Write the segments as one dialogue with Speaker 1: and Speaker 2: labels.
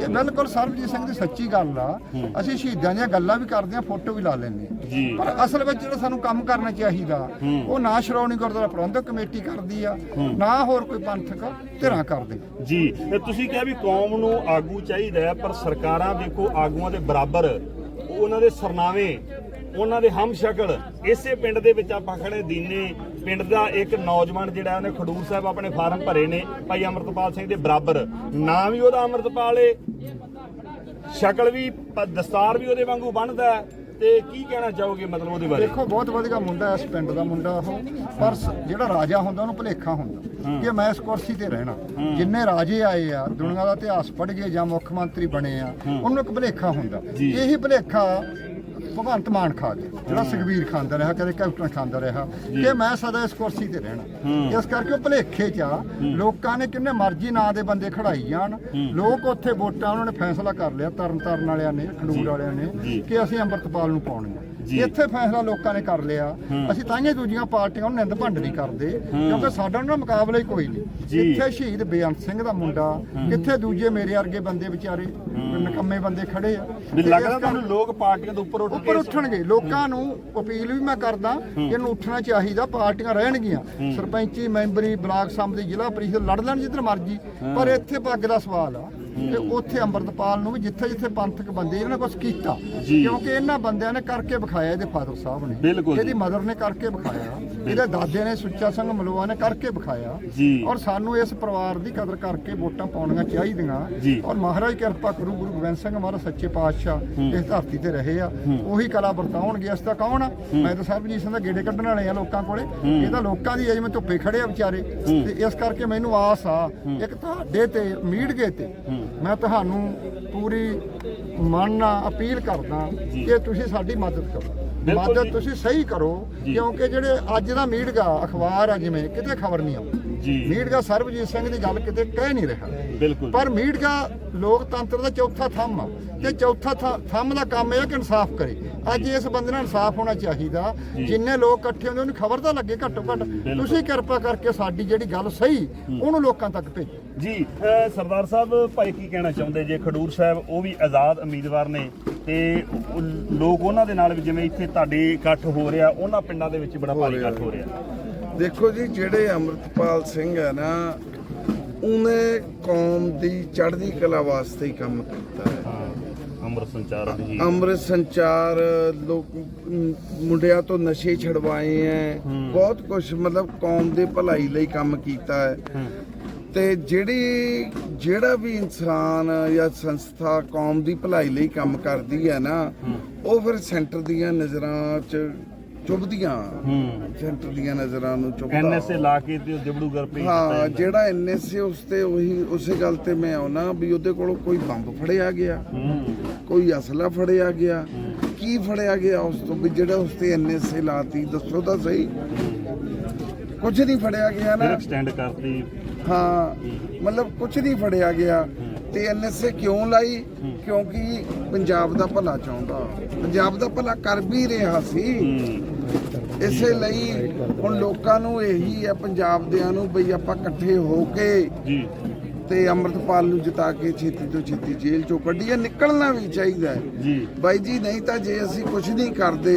Speaker 1: ਇਹ ਬਿਲਕੁਲ ਸਰਬਜੀਤ ਸਿੰਘ ਦੀ ਸੱਚੀ ਗੱਲ ਆ। ਅਸੀਂ ਸ਼ਹੀਦਾਂ ਦੀਆਂ ਗੱਲਾਂ ਵੀ ਕਰਦੇ ਆ ਫੋਟੋ ਵੀ ਲਾ ਲੈਂਦੇ ਪਰ ਅਸਲ ਵਿੱਚ ਜਿਹੜਾ ਸਾਨੂੰ ਕੰਮ ਕਰਨਾ ਚਾਹੀਦਾ ਉਹ ਨਾ ਸ਼੍ਰੋਮਣੀ ਗੁਰਦੁਆਰਾ ਪ੍ਰਬੰਧਕ ਕਮੇਟੀ ਕਰਦੀ ਆ ਨਾ ਹੋਰ ਕੋਈ ਪੰਥਕ ਧਿਰਾਂ ਕਰਦੇ
Speaker 2: ਜੀ ਤੇ ਤੁਸੀਂ ਕਿਹਾ ਵੀ ਕੌਮ ਨੂੰ ਆਗੂ ਚਾਹੀਦਾ ਹੈ ਪਰ ਸਰਕਾਰਾਂ ਵੇਖੋ ਆਗੂਆਂ ਦੇ ਬਰਾਬਰ ਉਹਨਾਂ ਦੇ ਸਰਨਾਵੇ ਉਹਨਾਂ ਦੇ ਹਮ ਸ਼ਕਲ ਇਸੇ ਪਿੰਡ ਦੇ ਵਿੱਚ ਆਪਾਂ ਖੜੇ ਦੀਨੇ ਪਿੰਡ ਦਾ ਇੱਕ ਨੌਜਵਾਨ ਜਿਹੜਾ ਉਹਨੇ ਖਡੂਰ ਸਾਹਿਬ ਆਪਣੇ ਫਾਰਮ ਭਰੇ ਨੇ ਭਾਈ ਅਮਰਤਪਾਲ ਸਿੰਘ ਦੇ ਬਰਾਬਰ। ਨਾਂ ਵੀ ਉਹਦਾ ਅਮਰਤਪਾਲ ਏ ਸ਼ਕਲ ਵੀ ਪ- ਦਸਤਾਰ ਵੀ ਉਹਦੇ ਵਾਂਗੂ ਬਣਦਾ ਹੈ। ਤੇ ਕੀ ਕਹਿਣਾ ਚਾਹੋਗੇ ਮਤਲਬ ਉਹਦੇ ਬਾਰੇ?
Speaker 1: ਦੇਖੋ ਬਹੁਤ ਵਧੀਆ ਮੁੰਡਾ ਇਸ ਪਿੰਡ ਦਾ ਮੁੰਡਾ ਉਹ। ਪਰ ਸ- ਜਿਹੜਾ ਰਾਜਾ ਹੁੰਦਾ ਉਹਨੂੰ ਭੁਲੇਖਾ ਹੁੰਦਾ। ਕਿ ਮੈਂ ਇਸ ਕੁਰਸੀ ਤੇ ਰਹਿਣਾ। ਜਿੰਨੇ ਰਾਜੇ ਆਏ ਆ ਦੁਨੀਆ ਦਾ ਇਤਿਹਾਸ ਪੜ੍ਹ ਗਏ ਜਾਂ ਮੁੱਖ ਮੰਤਰੀ ਬਣੇ ਆ ਉਹਨੂੰ ਇੱਕ ਭੁਲੇਖਾ ਹੁੰਦਾ। ਇਹੀ ਭੁਲੇਖਾ ਭਗਵੰਤ ਮਾਨ ਖਾ ਗਿਆ ਜਿਹੜਾ ਸੁਖਬੀਰ ਖਾਂਦਾ ਰਿਹਾ ਕਦੇ ਕੈਪਟਨ ਖਾਂਦਾ ਰਿਹਾ। ਕਿ ਮੈਂ ਸਦਾ ਇਸ ਕੁਰਸੀ ਤੇ ਰਹਿਣਾ। ਇਸ ਕਰਕੇ ਉਹ ਭੁਲੇਖੇ ਚ ਆ। ਲੋਕਾਂ ਨੇ ਕਿੰਨੇ ਮਰਜ਼ੀ ਨਾਂ ਦੇ ਬੰਦੇ ਖੜਾਈ ਜਾਣ। ਲੋਕ ਉੱਥੇ ਵੋਟਾਂ ਉਹਨਾਂ ਨੇ ਫੈਸਲਾ ਕਰ ਲਿਆ ਤਰਨ ਤਾਰਨ ਵਾਲਿਆਂ ਨੇ ਖਡੂਰ ਵਾਲਿਆਂ। ਨੇ ਕਿ ਅਸੀਂ ਅੰਮ੍ਰਿਤਪਾਲ ਨੂੰ ਪਾਉਣੀ। ਇੱਥੇ ਫੈਸਲਾ ਲੋਕਾਂ ਨੇ ਕਰ ਲਿਆ। ਅਸੀਂ ਤਾਂਹੀਓ ਦੂਜੀਆਂ ਪਾਰਟੀਆਂ ਨੂੰ ਨਿੰਦ ਭੰਡ ਨਹੀਂ ਕਰਦੇ ਕਿਉਂਕਿ ਸਾਡਾ ਉਹਨਾਂ ਮੁਕਾਬਲਾ ਹੀ ਕੋਈ। ਨਹੀਂ। ਇੱਥੇ ਸ਼ਹੀਦ ਬੇਅੰਤ ਸਿੰਘ ਦਾ ਮੁੰਡਾ ਕਿੱਥੇ ਦੂਜੇ ਮੇਰੇ ਵਰਗੇ ਬੰਦੇ ਵਿਚਾਰੇ ਨਕੰਮੇ ਬੰਦੇ ਖੜੇ ਆ। ਤੇ
Speaker 2: ਲੱਗਦਾ ਤੁਹਾਨੂੰ ਲੋਕ ਪਾਰਟੀਆਂ ਦੇ ਉੱਪਰ ਉੱਠ
Speaker 1: ਉੱਪਰ ਉੱਠਣਗੇ। ਲੋਕਾਂ ਨੂੰ ਅਪੀਲ ਵੀ ਮੈਂ ਕਰਦਾ ਕਿ ਇਹਨੂੰ ਉੱਠਣਾ ਚਾਹੀਦਾ ਪਾਰਟੀਆਂ ਰਹਿਣਗੀਆਂ। ਸਰਪੰਚੀ ਮੈਂਬਰੀ ਬਲਾਕ ਸੰਮਤੀ ਜ਼ਿਲ੍ਹਾ ਪਰਿਸ਼ਦ ਲੜ ਲੈਣ ਜਿੱਧਰ ਮਰਜ਼ੀ ਪਰ ਇੱਥੇ ਪੱਗ ਦਾ ਸਵਾਲ ਆ। ਤੇ ਉੱਥੇ ਅੰਮ੍ਰਿਤਪਾਲ ਨੂੰ ਵੀ ਜਿੱਥੇ ਜਿੱਥੇ ਪੰਥਕ ਬੰਦੇ ਇਹਨਾਂ ਨੇ ਕੁਝ ਕੀਤਾ। ਕਿਉਂਕਿ ਇਹਨਾਂ ਬੰਦਿਆਂ ਨੇ ਕਰਕੇ ਵਿਖਾਇਆ ਇਹਦੇ ਫਾਦਰ ਸਾਹਿਬ ਨੇ। ਇਹਦੀ ਮਦਰ ਨੇ ਕਰਕੇ ਵਿਖਾਇਆ। ਇਹਦੇ ਦਾਦੇ ਨੇ ਸੁੱਚਾ ਸਿੰਘ ਮਲੂਆ ਨੇ ਕਰਕੇ ਵਿਖਾਇਆ। ਔਰ ਸਾਨੂੰ ਇਸ ਪਰਿਵਾਰ ਦੀ ਕਦਰ ਕਰਕੇ ਵੋਟਾਂ ਪਾਉਣੀਆਂ ਚਾਹੀਦੀਆਂ। ਔਰ ਮਹਾਰਾਜ ਕਿਰਪਾ ਕਰੂ ਗੁਰੂ ਗੋਬਿੰਦ ਸਿੰਘ ਮਹਾਰਾਜ ਸੱਚੇ ਪਾਤਸ਼ਾਹ ਇਸ ਧਰਤੀ ਤੇ ਰਹੇ ਆ। ਉਹੀ ਕਲਾ ਵਰਤਾਉਣਗੇ। ਤਾਂ ਕੌਣ ਆ? ਮੈਂ ਤਾਂ ਸਰਬਜੀਤ ਸਿੰਘ ਦਾ ਗੇੜੇ ਕੱਢਣ ਵਾਲੇ ਆ ਲੋਕਾਂ ਕੋਲੇ। ਇਹ ਤਾਂ ਲੋਕਾਂ ਦੀ ਅਜੇ ਮੈਂ ਧੁੱਪੇ ਖੜੇ ਆ ਵਿਚਾਰੇ। ਤੇ ਇਸ ਕਰਕੇ ਮੈਨੂੰ ਆਸ ਆ। ਇੱਕ ਤੁਹਾਡੇ ਤੇ ਮੀਡੀਏ ਤੇ ਮੈਂ ਤੁਹਾਨੂੰ ਪੂਰੀ ਮਨ ਨਾਲ ਅਪੀਲ ਕਰਦਾ ਕਿ ਤੁਸੀਂ ਸਾਡੀ ਮਦਦ ਕਰੋ। ਮਦਦ। ਤੁਸੀਂ ਸਹੀ ਕਰੋ ਕਿਉਂਕਿ ਜਿਹੜੇ ਅੱਜ ਦਾ ਮੀਡੀਆ ਅਖਬਾਰ ਆ ਜਿਵੇਂ ਕਿਤੇ ਖਬਰ ਨਹੀਂ ਆਉਂਦੀ। ਮੀਡੀਆ ਸਰਬਜੀਤ ਸਿੰਘ ਦੀ ਗੱਲ ਕਿਤੇ ਕਹਿ ਨਹੀਂ ਰਿਹਾ।
Speaker 2: ਬਿਲਕੁਲ
Speaker 1: ਪਰ ਮੀਡੀਆ ਲੋਕਤੰਤਰ ਦਾ ਚੌਥਾ ਥੰਮ ਆ। ਤੇ ਚੌਥਾ ਥੰਮ ਦਾ ਕੰਮ ਇਹ ਕਿ ਇਨਸਾਫ ਕਰੇ। ਅੱਜ ਇਸ ਬੰਦੇ ਨਾਲ ਇਨਸਾਫ ਹੋਣਾ ਚਾਹੀਦਾ। ਜਿੰਨੇ ਲੋਕ ਇਕੱਠੇ ਹੁੰਦੇ ਉਹਨੂੰ ਖਬਰ ਤਾਂ ਲੱਗੇ ਘੱਟੋ ਘੱਟ ਤੁਸੀਂ ਕਿਰਪਾ ਕਰਕੇ ਸਾਡੀ ਜਿਹੜੀ ਗੱਲ ਸਹੀ ਉਹਨੂੰ ਲੋਕਾਂ ਤੱਕ ਭੇਜੋ।
Speaker 2: ਜੀ ਸਰਦਾਰ ਸਾਹਿਬ ਭਾਈ ਕੀ ਕਹਿਣਾ ਚਾਹੁੰਦੇ? ਜੇ ਖਡੂਰ ਸਾਹਿਬ ਉਹ ਵੀ ਆਜ਼ਾਦ ਉਮੀਦਵਾਰ ਨੇ ਤੇ ਲੋਕ ਉਹਨਾਂ ਦੇ ਨਾਲ ਵੀ ਜਿਵੇਂ ਇੱਥੇ ਤੁਹਾਡੇ ਇਕੱਠ ਹੋ ਰਿਹਾ ਉਹਨਾਂ ਪਿੰਡਾਂ ਦੇ ਵਿੱਚ ਬੜਾ ਭਾਰੀ ਇਕੱਠ ਹੋ ਰਿਹਾ।
Speaker 3: ਦੇਖੋ ਜੀ ਜਿਹੜੇ ਅੰਮ੍ਰਿਤਪਾਲ ਸਿੰਘ ਹੈ ਨਾ ਉਹਨੇ ਕੌਮ ਦੀ ਚੜ੍ਹਦੀ ਕਲਾ ਵਾਸਤੇ ਹੀ ਕੰਮ ਕੀਤਾ ਹੈ।
Speaker 2: ਅੰਮ੍ਰਿਤ ਸੰਚਾਰ ਦੀ
Speaker 3: ਅੰਮ੍ਰਿਤ ਸੰਚਾਰ ਲੋਕ ਮੁੰਡਿਆਂ ਤੋਂ ਨਸ਼ੇ ਛਡਵਾਏ ਹੈ। ਬਹੁਤ ਕੁਝ ਮਤਲਬ ਕੌਮ ਦੇ ਭਲਾਈ ਲਈ ਕੰਮ ਕੀਤਾ ਹੈ। ਤੇ ਜਿਹੜੀ ਜਿਹੜਾ ਵੀ ਇਨਸਾਨ ਜਾਂ ਸੰਸਥਾ ਕੌਮ ਦੀ ਭਲਾਈ ਲਈ ਕੰਮ ਕਰਦੀ ਹੈ ਨਾ ਉਹ ਫਿਰ ਸੈਂਟਰ ਦੀਆਂ ਨਜ਼ਰਾਂ 'ਚ ਚੁੱਭਦੀਆਂ।
Speaker 2: ਹੂੰ।
Speaker 3: ਸੈਂਟਰ ਦੀਆਂ ਨਜ਼ਰਾਂ ਨੂੰ ਚੁੱਭਦਾ।
Speaker 2: ਐਨਐਸਏ ਲਾ ਕੇ ਤੇ ਜਬੜੂਗਰ ਭੇਜ
Speaker 3: ਹਾਂ। ਜਿਹੜਾ ਐਨਐਸਏ ਉਸ ਤੇ ਉਹੀ ਉਸੇ ਗੱਲ ਤੇ ਮੈਂ ਆਉਣਾ ਵੀ ਉਹਦੇ ਕੋਲੋਂ ਕੋਈ ਬੰਬ ਫੜਿਆ ਗਿਆ।
Speaker 2: ਹੂੰ।
Speaker 3: ਕੋਈ ਅਸਲਾ ਫੜਿਆ ਗਿਆ। ਕੀ ਫੜਿਆ ਗਿਆ ਉਸ ਤੋਂ ਵੀ ਜਿਹੜਾ ਉਸ ਤੇ ਐਨਐਸਏ ਲਾਤੀ ਦੱਸੋ ਤਾਂ ਸਹੀ। ਕੁਝ ਨਹੀਂ ਫੜਿਆ ਗਿਆ ਨਾ।
Speaker 2: ਐਕਸਟੈਂਡ ਕਰਤੀ।
Speaker 3: ਹਾਂ ਮਤਲਬ ਕੁਝ ਨਹੀਂ ਫੜਿਆ ਗਿਆ। ਤੇ ਐਨਐਸਏ ਕਿਉਂ ਲਾਈ? ਕਿਉਂਕਿ ਪੰਜਾਬ ਦਾ ਭਲਾ ਚਾਹੁੰਦਾ। ਪੰਜਾਬ ਦਾ ਭਲਾ ਕਰ ਵੀ ਰਿਹਾ ਸੀ। ਇਸੇ ਲਈ ਹੁਣ ਲੋਕਾਂ ਨੂੰ ਇਹੀ ਹੈ ਪੰਜਾਬ ਦਿਆਂ ਨੂੰ ਬਈ ਆਪਾਂ ਇਕੱਠੇ ਹੋ ਕੇ
Speaker 2: ਜੀ।
Speaker 3: ਤੇ ਅੰਮ੍ਰਿਤਪਾਲ ਨੂੰ ਜਿਤਾ ਕੇ ਛੇਤੀ ਤੋਂ ਛੇਤੀ ਜੇਲ੍ਹ ਚੋਂ ਕੱਢੀਏ ਨਿਕਲਣਾ ਵੀ ਚਾਹੀਦਾ ਹੈ।
Speaker 2: ਜੀ।
Speaker 3: ਬਾਈ ਜੀ ਨਹੀਂ ਤਾਂ ਜੇ ਅਸੀਂ ਕੁਝ ਨਹੀਂ ਕਰਦੇ।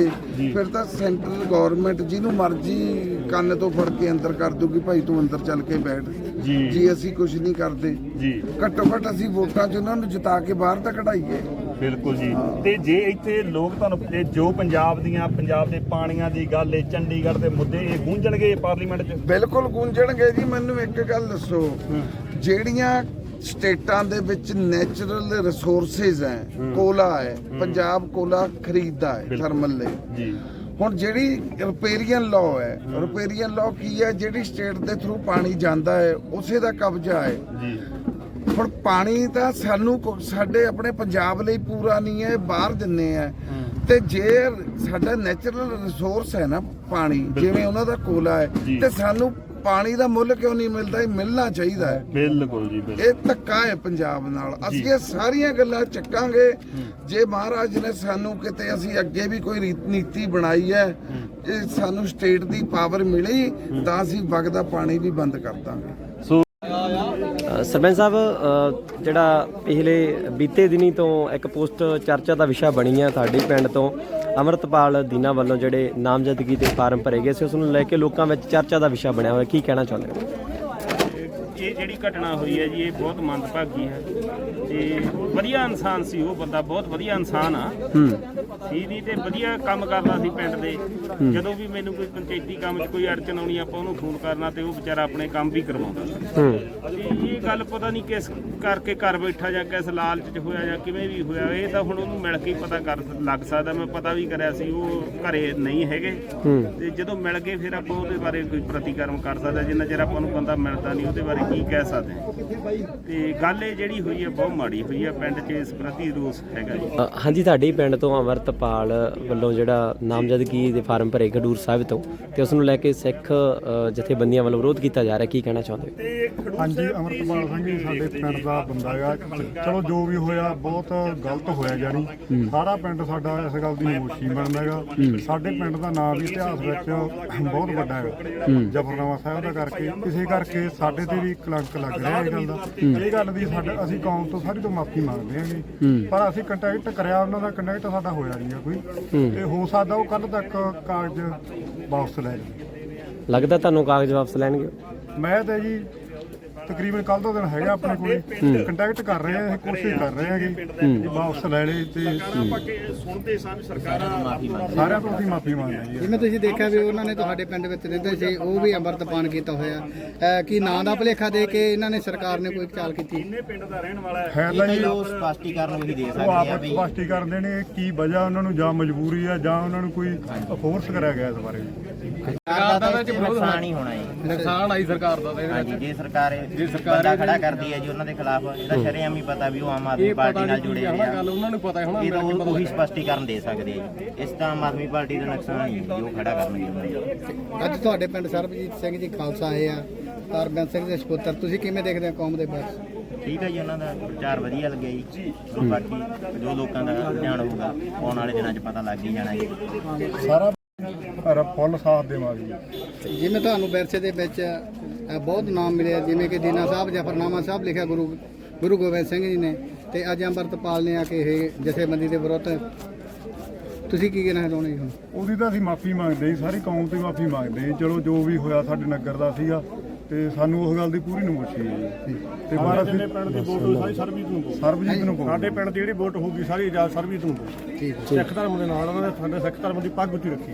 Speaker 3: ਫਿਰ ਤਾਂ ਸੈਂਟਰਲ ਗਵਰਨਮੈਂਟ ਜਿਹਨੂੰ ਮਰਜ਼ੀ ਕੰਨ ਤੋਂ ਫੜ ਕੇ ਅੰਦਰ ਕਰ ਦੂਗੀ ਭਾਈ ਤੂੰ ਅੰਦਰ ਚੱਲ ਕੇ ਬੈਠ।
Speaker 2: ਜੀ।
Speaker 3: ਜੀ ਅਸੀਂ ਕੁਝ ਨਹੀਂ ਕਰਦੇ
Speaker 2: ਜੀ।
Speaker 3: ਘੱਟੋ ਘੱਟ ਅਸੀਂ ਵੋਟਾਂ 'ਚ ਉਹਨਾਂ ਨੂੰ ਜਿਤਾ ਕੇ ਬਾਹਰ ਤਾਂ ਕਢਾਈਏ।
Speaker 2: ਬਿਲਕੁਲ ਜੀ। ਤੇ ਜੇ ਇੱਥੇ ਲੋਕ ਤੁਹਾਨੂੰ ਇਹ ਜੋ ਪੰਜਾਬ ਦੀਆਂ ਪੰਜਾਬ ਦੇ ਪਾਣੀਆਂ ਦੀ ਗੱਲ ਹੈ ਚੰਡੀਗੜ੍ਹ ਦੇ ਮੁੱਦੇ ਇਹ ਗੂੰਜਣਗੇ ਪਾਰਲੀਮੈਂਟ 'ਚ?
Speaker 3: ਬਿਲਕੁਲ ਗੂੰਜਣਗੇ ਜੀ ਮੈਨੂੰ ਇੱਕ ਗੱਲ ਦੱਸੋ। ਜਿਹੜੀਆਂ ਸਟੇਟਾਂ ਦੇ ਵਿੱਚ ਨੈਚੁਰਲ ਰਿਸੋਰਸਸ ਹੈ। ਕੋਲਾ ਹੈ। ਪੰਜਾਬ ਕੋਲਾ ਖਰੀਦਦਾ ਹੈ। ਥਰਮਲ ਲਈ।
Speaker 2: ਜੀ।
Speaker 3: ਹੁਣ ਜਿਹੜੀ ਰਿਪੇਰੀਅਨ ਲਾਅ ਹੈ। ਰਿਪੇਰੀਅਨ ਲਾਅ ਕੀ ਹੈ ਜਿਹੜੀ ਸਟੇਟ ਦੇ ਥਰੂ ਪਾਣੀ ਜਾਂਦਾ ਹੈ ਉਸੇ ਦਾ ਕਬਜ਼ਾ ਹੈ
Speaker 2: ਜੀ।
Speaker 3: ਹੁਣ ਪਾਣੀ ਤਾਂ ਸਾਨੂੰ ਕੋ- ਸਾਡੇ ਆਪਣੇ ਪੰਜਾਬ ਲਈ ਪੂਰਾ ਨਹੀਂ ਹੈ ਬਾਹਰ ਦਿੰਨੇ ਆ ਤੇ ਜੇ ਸਾਡਾ ਨੈਚੁਰਲ ਰਿਸੋਰਸ ਹੈ ਨਾ ਪਾਣੀ ਜਿਵੇਂ ਉਹਨਾਂ ਦਾ ਕੋਲਾ ਹੈ
Speaker 2: ਜੀ।
Speaker 3: ਤੇ ਸਾਨੂੰ ਪਾਣੀ ਦਾ ਮੁੱਲ ਕਿਉਂ ਨਹੀਂ ਮਿਲਦਾ? ਇਹ ਮਿਲਣਾ ਚਾਹੀਦਾ ਹੈ।
Speaker 2: ਬਿਲਕੁਲ ਜੀ ਬਿਲਕੁਲ।
Speaker 3: ਇਹ ਧੱਕਾ ਹੈ ਪੰਜਾਬ ਨਾਲ। ਅਸੀਂ ਇਹ ਸਾਰੀਆਂ ਗੱਲਾਂ ਚੱਕਾਂਗੇ। ਜੇ ਮਹਾਰਾਜ ਨੇ ਸਾਨੂੰ ਕਿਤੇ ਅਸੀਂ ਅੱਗੇ ਵੀ ਕੋਈ ਰੀਤ ਨੀਤੀ ਬਣਾਈ ਹੈ ਇਹ ਸਾਨੂੰ ਸਟੇਟ ਦੀ ਪਾਵਰ ਮਿਲੀ ਤਾਂ ਅਸੀਂ ਵਗਦਾ ਪਾਣੀ ਵੀ ਬੰਦ ਕਰ ਦਾਂਗੇ।
Speaker 2: ਸੋ
Speaker 4: ਸਰਪੰਚ ਸਾਹਿਬ ਅ, ਜਿਹੜਾ ਪਿਛਲੇ ਬੀਤੇ ਦਿਨੀ ਤੋਂ ਇੱਕ ਪੋਸਟ ਚਰਚਾ ਦਾ ਵਿਸ਼ਾ ਬਣੀ ਹੈ ਸਾਡੇ ਪਿੰਡ ਤੋਂ ਅਮਰਤਪਾਲ ਦੀਨਾ ਵੱਲੋਂ ਜਿਹੜੇ ਨਾਮਜ਼ਦਗੀ ਦੇ ਫਾਰਮ ਭਰੇ ਗਏ ਸੀ ਉਸ ਨੂੰ ਲੈ ਕੇ ਲੋਕਾਂ ਵਿੱਚ ਚਰਚਾ ਦਾ ਵਿਸ਼ਾ ਬਣਿਆ ਹੋਇਆ ਕੀ ਕਹਿਣਾ ਚਾਹੁੰਦੇ ਹੋ?
Speaker 2: ਇਹ ਜਿਹੜੀ ਘਟਨਾ ਹੋਈ ਹੈ ਜੀ ਇਹ ਬਹੁਤ ਮੰਦਭਾਗੀ ਹੈ। ਤੇ ਵਧੀਆ ਇਨਸਾਨ ਸੀ ਉਹ ਬੰਦਾ ਬਹੁਤ ਵਧੀਆ ਇਨਸਾਨ ਆ।
Speaker 4: ਹੂੰ।
Speaker 2: ਸੀ ਦੀ ਤੇ ਵਧੀਆ ਕੰਮ ਕਰਦਾ ਸੀ ਪਿੰਡ ਦੇ। ਜਦੋਂ ਵੀ ਮੈਨੂੰ ਕੋਈ ਪੰਚਾਇਤੀ ਕੰਮ 'ਚ ਕੋਈ ਅੜਚਨ ਆਉਣੀ ਆਪਾਂ ਉਹਨੂੰ ਫੋਨ ਕਰਨਾ ਤੇ ਉਹ ਵਿਚਾਰਾ ਆਪਣੇ ਕੰਮ ਵੀ ਕਰਵਾਉਂਦਾ। ਸੀ ਇਹ ਗੱਲ ਪਤਾ ਨਹੀਂ ਕਿਸ ਕਰਕੇ ਘਰ ਬੈਠਾ ਜਾਂ ਕਿਸ ਲਾਲਚ 'ਚ ਹੋਇਆ ਜਾਂ ਕਿਵੇਂ ਵੀ ਹੋਇਆ ਇਹ ਤਾਂ ਹੁਣ ਉਹਨੂੰ ਮਿਲ ਕੇ ਪਤਾ ਕਰ ਲੱਗ ਸਕਦਾ। ਮੈਂ ਪਤਾ ਵੀ ਕਰਿਆ ਸੀ ਉਹ ਘਰੇ ਨਹੀਂ ਹੈਗੇ। ਤੇ ਜਦੋਂ ਮਿਲ ਗਏ ਫਿਰ ਆਪਾਂ ਉਹਦੇ ਬਾਰੇ ਕੋਈ ਪ੍ਰਤੀਕਰਮ ਕਰ ਸਕਦੇ। ਜਿੰਨਾ ਚਿਰ ਆਪਾਂ ਨੂੰ ਬੰਦਾ ਮਿਲਦਾ ਨਹੀਂ ਉਹਦੇ ਬਾਰੇ ਕੀ ਕਹਿ ਸਕਦੇ ਹਾਂ। ਤੇ ਗੱਲ ਇਹ ਜਿਹੜੀ ਹੋਈ ਹੈ ਬਹੁਤ ਮਾੜੀ ਹੋਈ ਹੈ ਪਿੰਡ 'ਚ ਇਸ ਪ੍ਰਤੀ ਰੋਸ ਹੈਗਾ ਜੀ।
Speaker 4: ਅ, ਹਾਂਜੀ ਤੁਹਾਡੇ ਪਿੰਡ ਤੋਂ ਅਮਰਤਪਾਲ ਵੱਲੋਂ ਜਿਹੜਾ ਨਾਮਜ਼ਦਗੀ ਦੇ ਫਾਰਮ ਭਰੇ ਖਡੂਰ ਸਾਹਿਬ ਤੋਂ ਤੇ ਉਸ ਨੂੰ ਲੈ ਕੇ ਸਿੱਖ ਅ, ਜਥੇਬੰਦੀਆਂ ਵੱਲੋਂ ਵਿਰੋਧ ਕੀਤਾ ਜਾ ਰਿਹਾ ਕੀ ਕਹਿਣਾ ਚਾਹੁੰਦੇ ਹੋ?
Speaker 5: ਹਾਂਜੀ ਅਮਰਤਪਾਲ ਸਿੰਘ ਜੀ ਸਾਡੇ ਪਿੰਡ ਦਾ ਬੰਦਾ ਹੈਗਾ ਚਲੋ ਜੋ ਵੀ ਹੋਇਆ ਬਹੁਤ ਗਲਤ ਹੋਇਆ ਜਾਨੀ ਸਾਰਾ ਪਿੰਡ ਸਾਡਾ ਇਸ ਗੱਲ ਦੀ ਨਮੋਸ਼ੀ ਮੰਨਦਾ ਹੈਗਾ। ਸਾਡੇ ਪਿੰਡ ਦਾ ਨਾਮ ਵੀ ਇਤਿਹਾਸ ਵਿੱਚ ਬਹੁਤ ਵੱਡਾ ਹੈਗਾ ਜਫਰਨਾਮਾ ਸਾਹਿਬ ਦਾ ਕਰਕੇ ਕਿਸੇ ਕਰਕੇ ਸਾਡੇ ਤੇ ਵੀ ਕਲੰਕ ਲੱਗ ਰਿਹਾ ਇਹ ਗੱਲ ਦਾ। ਇਹ ਗੱਲ ਦੀ ਸਾਡਾ ਅਸੀਂ ਕੌਮ ਤੋਂ ਸਾਰੀ ਤੋਂ ਮਾਫੀ ਮੰਗਦੇ ਹਾਂਗੇ ਪਰ ਅਸੀਂ ਕੰਟੈਕਟ ਕਰਿਆ ਉਹਨਾਂ ਦਾ ਕੰਟੈਕਟ ਸਾਡਾ ਹੋਇਆ ਨਹੀਂ ਕੋਈ। ਤੇ ਹੋ ਸਕਦਾ ਉਹ ਕੱਲ ਤੱਕ ਕਾਗਜ਼ ਵਾਪਸ ਲੈ ਲੈਣ
Speaker 4: ਲੱਗਦਾ ਤੁਹਾਨੂੰ ਕਾਗਜ਼ ਵਾਪਸ ਲੈਣਗੇ?
Speaker 5: ਮੈਂ ਤਾਂ ਜੀ ਤਕਰੀਬਨ ਕੱਲ ਦਾ ਦਿਨ ਹੈਗਾ ਆਪਣੇ ਕੋਲੇ ਕੰਟੈਕਟ ਕਰ ਰਹੇ ਆ ਕੋਸ਼ਿਸ਼ ਕਰ ਰਹੇ ਹਾਂਗੇ ਕਿ ਵਾਪਸ ਲੈ ਲੇ ਤੇ
Speaker 6: ਸੁਣਦੇ ਸਾਂ ਵੀ ਸਰਕਾਰਾਂ
Speaker 5: ਸਾਰਿਆਂ ਤੋਂ ਅਸੀਂ ਮਾਫੀ ਮੰਗਦੇ ਹਾਂ ਜੀ।
Speaker 7: ਜਿਵੇਂ ਤੁਸੀਂ ਦੇਖਿਆ ਵੀ ਉਹਨਾਂ ਨੇ ਤੁਹਾਡੇ ਪਿੰਡ ਵਿੱਚ ਰਹਿੰਦੇ ਸੀ ਉਹ ਵੀ ਅੰਮ੍ਰਿਤਪਾਨ ਕੀਤਾ ਹੋਇਆ। ਕੀ ਨਾਂ ਦਾ ਭਲੇਖਾ ਦੇ ਕੇ ਇਹਨਾਂ ਨੇ ਸਰਕਾਰ ਨੇ ਕੋਈ ਚਾਲ ਕੀਤੀ?
Speaker 6: ਕਿੰਨੇ ਪਿੰਡ ਦਾ ਰਹਿਣ ਵਾਲਾ ਹੈ
Speaker 5: ਹੈ ਤਾਂ ਜੀ
Speaker 8: ਉਹ ਸਪਸ਼ਟੀਕਰਨ ਵੀ ਦੇ ਸਕਦੇ ਆ ਵੀ
Speaker 5: ਕੀ ਵਜ੍ਹਾ ਉਹਨਾਂ ਨੂੰ ਜਾਂ ਮਜਬੂਰੀ ਆ ਜਾਂ ਉਹਨਾਂ ਨੂੰ ਕੋਈ ਫੋਰਸ ਕਰਿਆ ਗਿਆ ਇਸ ਬਾਰੇ
Speaker 8: ਸਰਕਾਰ ਦਾ ਵਿੱਚ ਨੁਕਸਾਨ ਹੀ ਹੋਣਾ ਹੈ
Speaker 7: ਨੁਕਸਾਨ ਆਈ ਸਰਕਾਰ ਦਾ
Speaker 8: ਜੇ ਸਰਕਾਰ ਜੇ ਸਰਕਾਰ ਖੜਾ ਕਰਦੀ ਹੈ ਜੀ ਉਹਨਾਂ ਦੇ ਖਿਲਾਫ ਇਹਦਾ ਸ਼ਰੇਆਮ ਹੀ ਪਤਾ ਵੀ ਉਹ ਆਮ ਆਦਮੀ ਪਾਰਟੀ ਨਾਲ ਜੁੜੇ ਹੋਏ ਆ।
Speaker 7: ਉਹਨਾਂ ਨੂੰ ਪਤਾ ਹੋਣਾ
Speaker 8: ਇਹ ਤਾਂ ਉਹ- ਉਹੀ ਸਪਸ਼ਟੀਕਰਨ ਦੇ ਸਕਦੇ ਆ ਜੀ। ਇਸ ਤਾਂ ਆਮ ਆਦਮੀ ਪਾਰਟੀ ਦਾ ਨੁਕਸਾਨ ਹੀ ਹੈ ਜੀ, ਉਹ ਖੜਾ ਕਰਨਗੇ ਉਹਨਾਂ
Speaker 7: ਅੱਜ ਤੁਹਾਡੇ ਪਿੰਡ ਸਰਬਜੀਤ ਸਿੰਘ ਜੀ ਖਾਲਸਾ ਆਏ ਆ ਹਰਬੰਸ ਸਿੰਘ ਦੇ ਸਪੁੱਤਰ ਤੁਸੀਂ ਕਿਵੇਂ ਦੇਖਦੇ ਹੋ ਕੌਮ ਦੇ ਬਾਰੇ
Speaker 8: ਠੀਕ ਹੈ ਜੀ ਉਹਨਾਂ ਦਾ ਪ੍ਰਚਾਰ ਵਧੀਆ ਲੱਗਿਆ ਜੀ। ਬਾਕੀ ਜੋ ਲੋਕਾਂ ਦਾ ਰੁਝਾਨ ਹੋਊਗਾ ਆਉਣ ਵਾਲੇ ਦਿਨਾਂ 'ਚ ਪਤਾ ਲੱਗ ਹੀ ਜਾਣਾ ਜੀ।
Speaker 5: ਸਾਰਾ ਰ- ਫੁੱਲ ਸਾਥ ਦੇਵਾਂਗੇ। ਜੀ
Speaker 7: ਜਿਵੇਂ ਤੁਹਾਨੂੰ ਵਿਰਸੇ ਦੇ ਵਿੱਚ ਬਹੁਤ ਨਾਮ ਮਿਲਿਆ ਜਿਵੇਂ ਕਿ ਦੀਨਾ ਸਾਹਿਬ ਜਫਰਨਾਮਾ ਸਾਹਿਬ ਲਿਖਿਆ ਗੁਰੂ ਗੁਰੂ ਗੋਬਿੰਦ ਸਿੰਘ ਜੀ ਨੇ ਤੇ ਅੱਜ ਅੰਮ੍ਰਿਤਪਾਲ ਨੇ ਆ ਕੇ ਇਹ ਜਥੇਬੰਦੀ ਦੇ ਵਿਰੁੱਧ ਤੁਸੀਂ ਕੀ ਕਹਿਣਾ ਚਾਹੁੰਦੇ ਜੀ ਹੁਣ?
Speaker 5: ਉਹਦੀ ਤਾਂ ਅਸੀਂ ਮਾਫੀ ਮੰਗਦੇ ਜੀ ਸਾਰੀ ਕੌਮ ਤੋਂ ਮਾਫੀ ਮੰਗਦੇ ਜੀ ਚਲੋ ਜੋ ਵੀ ਹੋਇਆ ਸਾਡੇ ਨਗਰ ਦਾ ਸੀਗਾ ਤੇ ਸਾਨੂੰ ਉਸ ਗੱਲ ਦੀ ਪੂਰੀ ਨਮੋਸ਼ੀ ਹੈ ਜੀ। ਤੇ ਪਰ ਅਸੀਂ
Speaker 9: ਪਿੰਡ ਦੀ ਵੋਟ ਹੋਈ ਸਾਰੀ ਸਰਬਜੀਤ ਨੂੰ ਪਾਓ।
Speaker 5: ਸਰਬਜੀਤ ਨੂੰ
Speaker 9: ਸਾਡੇ
Speaker 5: ਪਾਉਂਦੇ
Speaker 9: ਪਿੰਡ ਦੀ ਜਿਹੜੀ ਵੋਟ ਹੋਊਗੀ ਸਾਰੀ ਆਜ਼ਾਦ ਸਰਬਜੀਤ ਨੂੰ ਪਾਓ।
Speaker 7: ਠੀਕ
Speaker 9: ਸਿੱਖ ਧਰਮ ਦੇ ਨਾਲ ਉਹਨਾਂ ਨੇ ਸਾਡੇ ਸਿੱਖ ਧਰਮ ਦੀ ਪੱਗ ਉੱਚੀ ਰੱਖੀ।